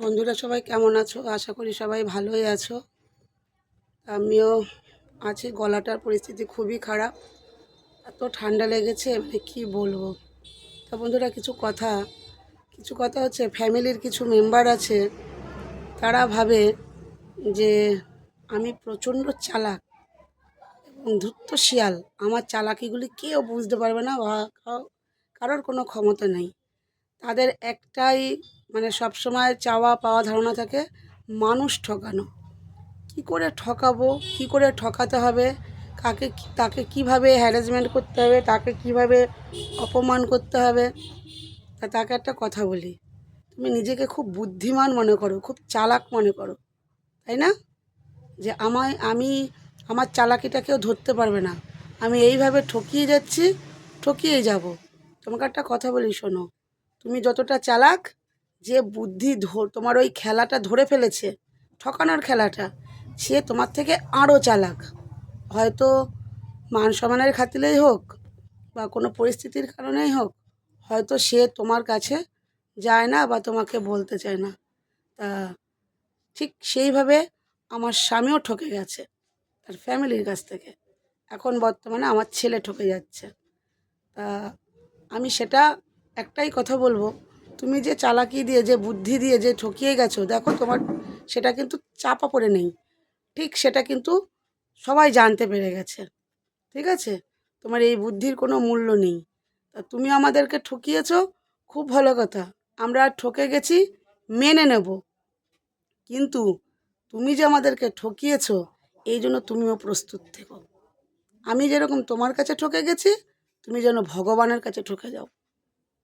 বন্ধুরা সবাই কেমন আছো? আশা করি সবাই ভালোই আছো। আমিও আছি। গলাটার পরিস্থিতি খুবই খারাপ। এত ঠান্ডা লেগেছে মানে কী বলব? তা বন্ধুরা, কিছু কথা। কিছু কথা হচ্ছে, ফ্যামিলির কিছু মেম্বার আছে, তারা ভাবে যে আমি প্রচণ্ড চালাক এবং ধূর্ত শিয়াল। আমার চালাকিগুলি কেউ বুঝতে পারবে না, বা কারোর কোনো ক্ষমতা নেই। তাদের একটাই মানে সবসময় চাওয়া পাওয়া ধারণা থাকে, মানুষ ঠকানো। কি করে ঠকাবো? কি করে ঠকাতে হবে? কাকে তাকে কীভাবে হ্যারাসমেন্ট করতে হবে? তাকে কীভাবে অপমান করতে হবে? তা তাকে একটা কথা বলি। তুমি নিজেকে খুব বুদ্ধিমান মনে করো, খুব চালাক মনে করো, তাই না? যে আমায়, আমি, আমার চালাকিটা কেউ ধরতে পারবে না। আমি এইভাবে ঠকিয়ে যাচ্ছি, ঠকিয়ে যাব। তোমাকে একটা কথা বলি, শোনো। তুমি যতটা চালাক যে বুদ্ধি তোমার ওই খেলাটা ধরে ফেলেছে, ঠকানোর খেলাটা, সে তোমার থেকে আরও চালাক। হয়তো মান সম্মানের খাতিরেই হোক বা কোনো পরিস্থিতির কারণেই হোক, হয়তো সে তোমার কাছে যায় না বা তোমাকে বলতে চায় না। তা ঠিক সেইভাবে আমার স্বামীও ঠকে গেছে, তার ফ্যামিলির কাছ থেকে। এখন বর্তমানে আমার ছেলে ঠকে যাচ্ছে। তা আমি সেটা একটাই কথা বলব তুমি যে চালাকি দিয়ে, যে বুদ্ধি দিয়ে যে ঠকিয়ে গেছো, দেখো তোমার সেটা কিন্তু চাপা পড়ে নেই। ঠিক সেটা কিন্তু সবাই জানতে পেরে গেছে। ঠিক আছে? তোমার এই বুদ্ধির কোনো মূল্য নেই। তা তুমি আমাদেরকে ঠকিয়েছ, খুব ভালো কথা। আমরা ঠকে গেছি, মেনে নেব। কিন্তু তুমি যে আমাদেরকে ঠকিয়েছ, এই জন্য তুমিও প্রস্তুত থেকো। আমি যেরকম তোমার কাছে ঠকে গেছি, তুমি যেন ভগবানের কাছে ঠকে যাও।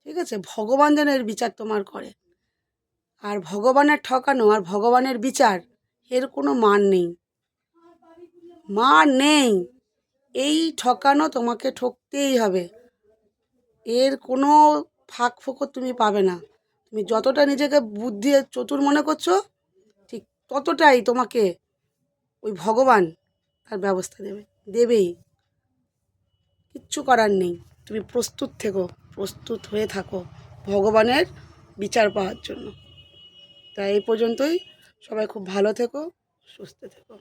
ঠিক আছে? ভগবান যেন এর বিচার তোমার করে। আর ভগবানের ঠকানো আর ভগবানের বিচার, এর কোনো মান নেই। মান নেই। এই ঠকানো তোমাকে ঠকতেই হবে। এর কোনো ফাঁক ফোকর তুমি পাবে না। তুমি যতটা নিজেকে বুদ্ধি চতুর মনে করছ, ঠিক ততটাই তোমাকে ওই ভগবান তার ব্যবস্থা দেবে, দেবেই। কিচ্ছু করার নেই। তুমি প্রস্তুত থেকো। প্রস্তুত হয়ে থাকো ভগবানের বিচার পাওয়ার জন্য। তাই এই পর্যন্তই। সবাই খুব ভালো থেকো, সুস্থ থেকো।